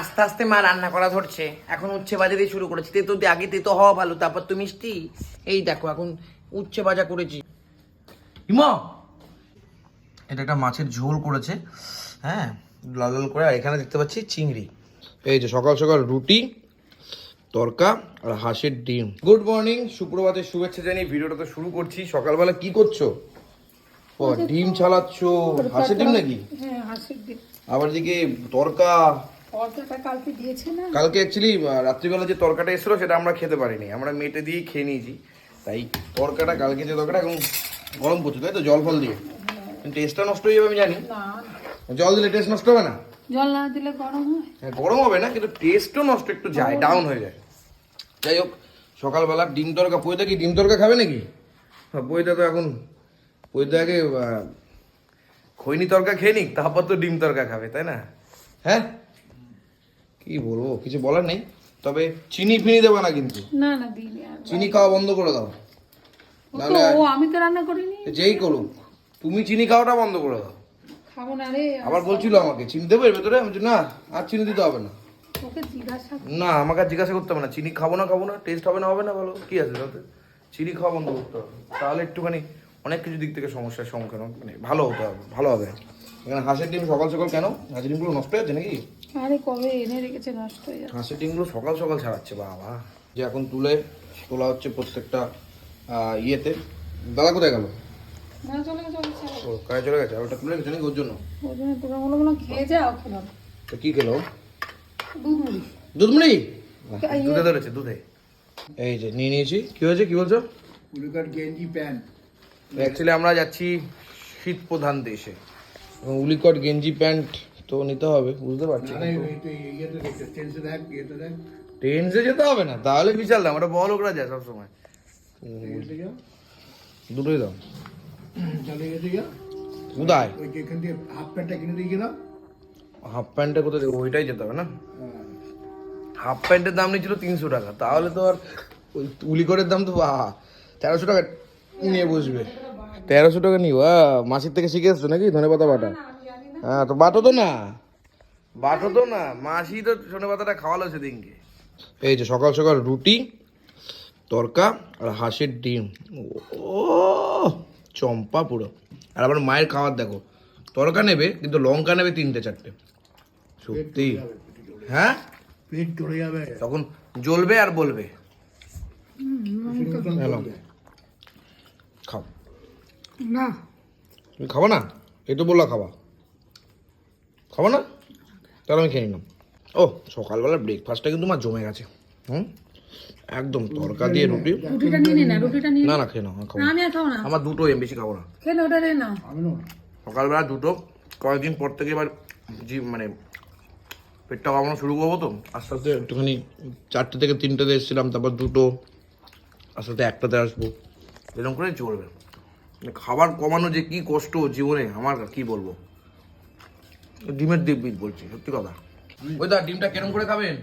আস্তে আস্তে মা রান্না করা ধরছে। এখন উচ্ছে ভাজা দিয়ে শুরু করেছি। তেতো দিয়ে আগে তেতো হওয়া ভালো তারপর তো মিষ্টি। এই দেখো এখন উচ্ছে ভাজা করেছি। হিমা এটা একটা মাছের ঝোল করেছে হ্যাঁ লাল লাল করে। আর এখানে দেখতে পাচ্ছি চিংড়ি। এই যে সকাল সকাল রুটি তরকা আর হাঁসের ডিম। গুড মর্নিং শুক্রবারের শুভেচ্ছা জানিয়ে ভিডিওটা তো শুরু করছি। সকালবেলা কি করছ? ও ডিম ছাড়াচ্ছ। হাঁসের ডিম নাকি? হ্যাঁ আবার দিকে তরকা কালকে অ্যাকচুয়ালি রাত্রিবেলা যে তরকাটা এসেছিল সেটা আমরা খেতে পারিনি। আমরা মেটে দিয়ে খেয়ে নিয়েছি। তাই তরকাটা কালকে যে তরকাটা এখন গরম করছে তাই তো? জল ফল দিয়ে। টেস্টটা নষ্ট হয়ে যাবে আমি জানি। জল দিলে টেস্ট নষ্ট হবে না? জল না দিলে গরম হয়? হ্যাঁ গরম হবে না কিন্তু টেস্টও নষ্ট একটু যায় ডাউন হয়ে যায়। যাই হোক সকালবেলা ডিম তরকা পইদা কি ডিম তরকা খাবে নাকি? হ্যাঁ, পইদা তো এখন আগে খৈনি তরকা খেয়ে নিক তারপর তো ডিম তরকা খাবে তাই না? হ্যাঁ। কি বলব কিছু বলার নেই। তবে চিনি ফিনি দেবে না কিন্তু। না না দিইনি চিনি খাওয়া বন্ধ করে দাও। তো ও আমি তো রান্না করিনি। যেই করুক তুমি চিনি খাওয়াটা বন্ধ করে দাও। খাব না রে আবার বলছিল আমাকে চিনি দেবে এর ভেতরে? আমি বলছি, না আর চিনি দিতে হবে না। ওকে জিজ্ঞাসা না আমাকে আর জিজ্ঞাসা করতে হবে না। চিনি খাব না খাব না টেস্ট হবে না হবে না বলো। কি আছে তাতে? চিনি খাওয়া বন্ধ করতে হবে। তাহলে একটুখানি অনেক কিছু দিক থেকে সমস্যার সম্মুখীন হবে, মানে ভালো হতে হবে ভালো হবে। এখানে হাঁসের ডিম সকাল সকাল কেন? হাঁসের ডিমগুলো নষ্ট হয়ে যাচ্ছে নাকি? আরে কবে এনে রেখেছে? নষ্ট হয়ে যাবে হাঁসের ডিমগুলো সকাল সকাল ছাড়াচ্ছে বাবা। যে এখন তুলে তোলা হচ্ছে প্রত্যেকটা ইয়েতে। দাদা কোথায় গেল? না চলে ও কাজে চলে গেছে? ওটা তুলে গেছে নাকি ওর জন্য? ওই জন্য তোমরা খেয়ে যাও খেলাম তো কি খেলো? দুধ মুড়ি। দুধ মুড়ি দুধে ধরেছে দুধে। এই যে নিয়ে নিয়েছি। কি হয়েছে কি বলছো? উলিকার গেঞ্জি প্যান্ট। অ্যাকচুয়ালি আমরা যাচ্ছি শীত প্রধান দেশে। এবং উলিকট গেঞ্জি প্যান্ট তো নিতে হবে বুঝতে পারছি। টেন্সে ট্রেনসে যেতে হবে না তাহলে বিশাল দাম ওটা বড় লোকরা যায় সবসময়। দুটোই দাম। কোথায়? হাফ প্যান্টটা কিনে দিয়ে গেলাম হাফ প্যান্টটা কোথায় দেবো ওইটাই যেতে হবে না? হাফ প্যান্টের দাম নিয়েছিল তিনশো টাকা তাহলে তো আর ওই দাম তো বাহ তেরোশো টাকা নিয়ে বসবে। তেরোশো টাকা মাসির থেকে শিখে এসছো নাকি ধনে পাতা বাটা? হ্যাঁ তো বাটো তো না। বাটো তো না। মাসি তো ধনে পাতাটা খাওয়ালো সেদিনকে। এই যে সকাল সকাল রুটি তরকা আর হাঁসের ডিম। ও চম্পা পুরো। আর আবার মায়ের খাবার দেখো। তরকা নেবে কিন্তু লঙ্কা নেবে তিনটে চারটে। সত্যি। হ্যাঁ? পেট চলে যাবে। তখন জ্বলবে আর বলবে। খাও। না। তুমি খাব না? এই তো বললা খাবা। খাব না? তাহলে আমি খেয়ে নিলাম। ও সকালবেলা ব্রেকফাস্টটা কিন্তু আমার জমে গেছে। হুম? একদম তরকা দিয়ে রুটি। রুটিটা নিয়ে নে না রুটিটা নিয়ে না। না খেয়ে নাও খাব না। আমি আর খাব না। আমার দুটো এম বেশি খাব না। খেলে ওটা রে না আমি না। সকালবেলা দুটো কয়েকদিন পর থেকে এবার জি মানে পেটটা কামানো শুরু করব তো? আস্তে আস্তে একটুখানি চারটে থেকে তিনটাতে এসেছিলাম তারপর দুটো আস্তে আস্তে একটাতে আসব। এরকম করে চলবে। মানে খাবার কমানো যে কি কষ্ট জীবনে আমার কি বলব? ডিমের দিক বিক বলছি সত্যি কথা। ওই দা ডিমটা কেরম করে খাবেন?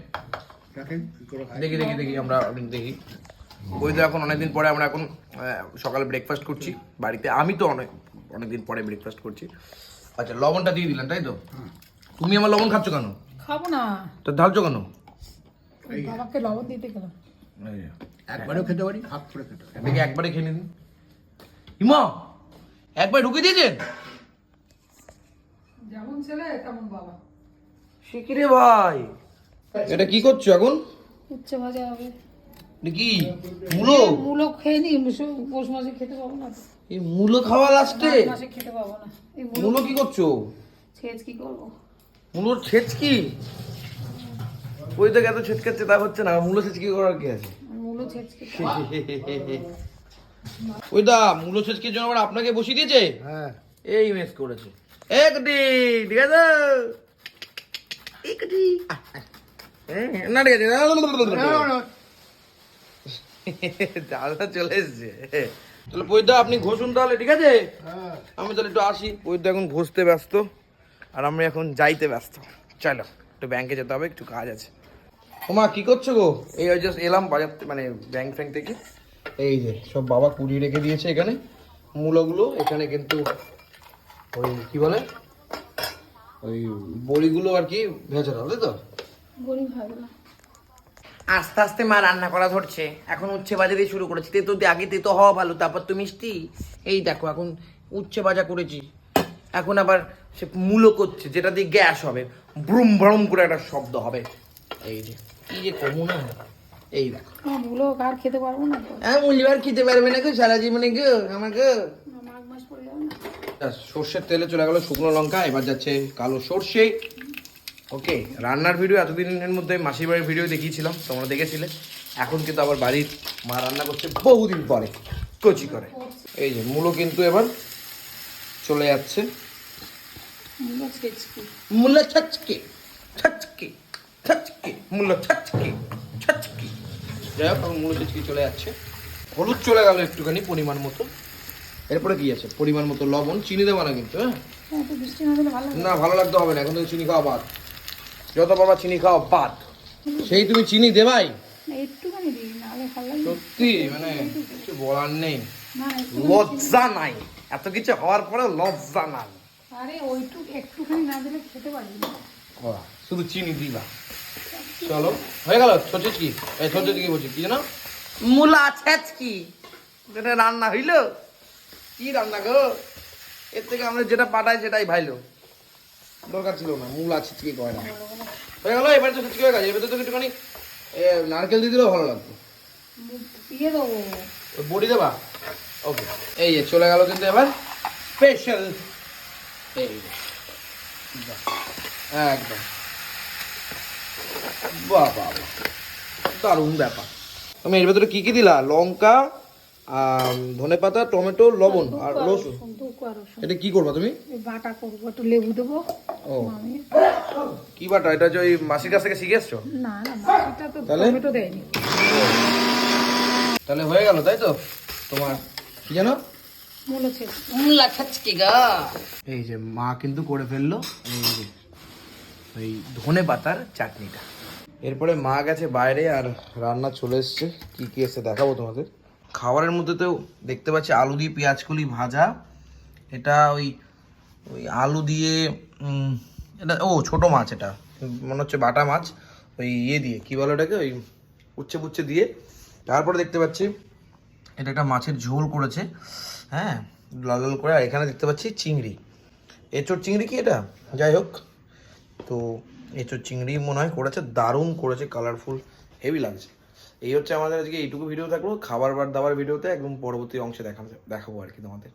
দেখি দেখি দেখি আমরা দেখি। ওই তো এখন অনেকদিন পরে আমরা এখন সকালে ব্রেকফাস্ট করছি বাড়িতে আমি তো অনেক অনেকদিন পরে ব্রেকফাস্ট করছি। আচ্ছা লবণটা দিয়ে দিলেন তাই তো? তুমি আমার লবণ খাচ্ছ কেন? খাব না। তো ঢালছো কেন? বাবাকে লবণ দিতে একবারও খেতে পারি হাফ করে খেতে পারি। দেখি একবারে খেয়ে নিন। হিমা একবার ঢুকে দিয়েছেন? যেমন ছেলে তেমন বাবা। শিখিরে ভাই। এটা কি করছ এখন? উচ্ছে ভাজা হবে। কি মূলো? মূলো খেয়ে নি পৌষ মাসে খেতে পাবো না এই মূলো খাওয়া লাস্টে মাসে খেতে পাবো না। এই মূলো কি করছ? ছেজ কি করব? মূলোর ছেচকি ওই থেকে এত ছেচকাচ্ছে তা হচ্ছে না মূলো ছেচকি করার কি আছে? মূলো খেতে ওই দা মূলো ছেচকির জন্য আবার আপনাকে বসিয়ে দিয়েছে? হ্যাঁ। এই মেস করেছে। একটি ঠিক আছে? না ঠিক আছে। দাদা চলে এসছে। তাহলে বৈদা আপনি ঘষুন তাহলে ঠিক আছে? হ্যাঁ। আমি তাহলে একটু আসি। বৈদ্য এখন ঘষতে ব্যস্ত আর আমি এখন যাইতে ব্যস্ত। চলো একটু ব্যাংকে যেতে হবে একটু কাজ আছে। ওমা কি করছ গো? এই জাস্ট এলাম বাজার মানে ব্যাংক ফ্যাংক থেকে। এই যে সব বাবা কুড়িয়ে রেখে দিয়েছে এখানে। মূলগুলো এখানে কিন্তু ওই কি বলে? ওই বড়িগুলো আর কি ভেজা হবে তো? গরিব হবে আস্তে আস্তে মা রান্না করা ধরছে। এখন উচ্ছে ভাজা দিয়ে শুরু করেছি। তেতো দিয়ে আগে তেতো হওয়া ভালো তারপর তো মিষ্টি। এই দেখো এখন উচ্ছে ভাজা করেছি। এখন আবার সে মূলো করছে যেটা দিয়ে গ্যাস হবে। ব্রুম ব্রুম করে একটা শব্দ হবে। এই যে কি যে কমু না। এই দেখো। মূলো আর খেতে পারব না তো? হ্যাঁ মুলিবার খেতে পারবে না গো সারা জীবনে গো আমাকে। মাঘ মাস পড়ে সর্ষের তেলে চলে গেল শুকনো লঙ্কা এবার যাচ্ছে কালো সর্ষে। ওকে রান্নার ভিডিও এতদিনের মধ্যে মাসির বাড়ির ভিডিও দেখিয়েছিলাম তোমরা দেখেছিলে। এখন কিন্তু আবার বাড়ির মা রান্না করছে বহুদিন পরে কচি করে। এই যে মূলো কিন্তু এবার চলে যাচ্ছে। মূলো ছেচকি। মূলো ছাচকে ছাচকে ছাচকে মূলো ছাচকে ছাচকে। যাই হোক এখন মূলো ছাচকে চলে যাচ্ছে। হলুদ চলে গেল একটুখানি পরিমাণ মতো। এরপরে কি আছে? পরিমাণ মতো লবণ চিনি দেবো না কিন্তু হ্যাঁ? না ভালো লাগে না ভালো লাগতে হবে না এখন তুমি চিনি খাওয়া বাদ। যত পারবা চিনি খাওয়া বাদ। সেই তুমি চিনি দেবাই? সত্যি মানে কিছু বলার নেই। লজ্জা নাই। এত কিছু হওয়ার পরে লজ্জা নাই। আরে ওইটুক একটুখানি না দিলে খেতে পারবি না। শুধু চিনি দিবা। চলো হয়ে গেল ছোট কি? এই ছোট কি বলছি কি জানো মূলা ছেচকি। এটা রান্না হইল? কি রান্না গো? এর থেকে আমরা যেটা পাঠাই সেটাই ভাইলো। দরকার ছিল না মূল আছে কি কয় না হয়ে গেল এবার তো ছিচকি হয়ে গেছে এবার তো একটুখানি এ, নারকেল দিয়ে দিলেও ভালো লাগতো। দিয়ে দেবো। বড়ি দেবা? ওকে এই যে চলে গেল কিন্তু এবার স্পেশাল এই একদম। বাহ। দারুণ ব্যাপার। তুমি এর ভেতরে কি কি দিলা? লঙ্কা ধনে পাতা টমেটো লবণ আর রসুন। দুকু আর রসুন এটা কি করবা তুমি? বাটা করব একটু লেবু দেবো। ও। কি বাটা? এটা যে ওই মাসির কাছ থেকে শিখে এসছো? না না তো তাহলে? টমেটো দেয়নি। তাহলে হয়ে গেল তাই তো? তোমার কি জানো? এই যে মা কিন্তু করে ফেলল এই যে ওই ধনে পাতার চাটনিটা। এরপরে মা গেছে বাইরে আর রান্না চলে এসছে। কি কি এসে দেখাবো তোমাদের? খাবারের মধ্যে তো দেখতে পাচ্ছি আলু দিয়ে পেঁয়াজ কলি ভাজা। এটা ওই ওই আলু দিয়ে এটা, ও, ছোট মাছ এটা। মনে হচ্ছে বাটা মাছ। ওই ইয়ে দিয়ে, কি বলো এটাকে ওই উচ্ছে পুচ্ছে দিয়ে। তারপরে দেখতে পাচ্ছি, এটা একটা মাছের ঝোল করেছে। হ্যাঁ লাল লাল করে। আর এখানে দেখতে পাচ্ছি চিংড়ি। এঁচোর চিংড়ি কি এটা? যাই হোক। তো এঁচোর চিংড়ি মনে হয় করেছে, দারুণ করেছে কালারফুল হেভি লাগছে। এই হচ্ছে আমাদের আজকে এইটুকু ভিডিও থাকল। খাবার বার দাবার ভিডিওতে একদম পরবর্তী অংশে দেখা দেখাবো আর কি তোমাদের।